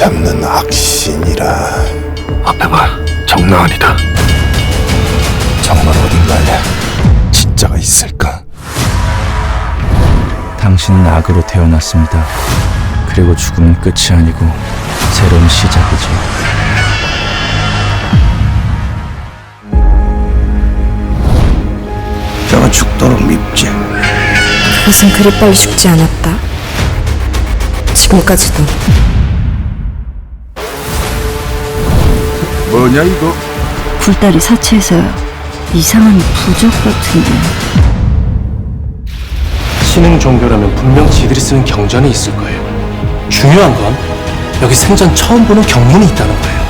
잡는 악신이라 앞에 봐 장난 아니다 정말 어딘가에 진짜가 있을까? 당신은 악으로 태어났습니다. 그리고 죽음은 끝이 아니고 새로운 시작이죠. 저가 죽도록 밉지 그것은 그리 빨리 죽지 않았다. 지금까지도 뭐냐 이거 굴다리 사체에서 이상한 부적 같은데 신흥 종교라면 분명 지들이 쓰는 경전이 있을 거예요. 중요한 건 여기 생전 처음 보는 경문이 있다는 거예요.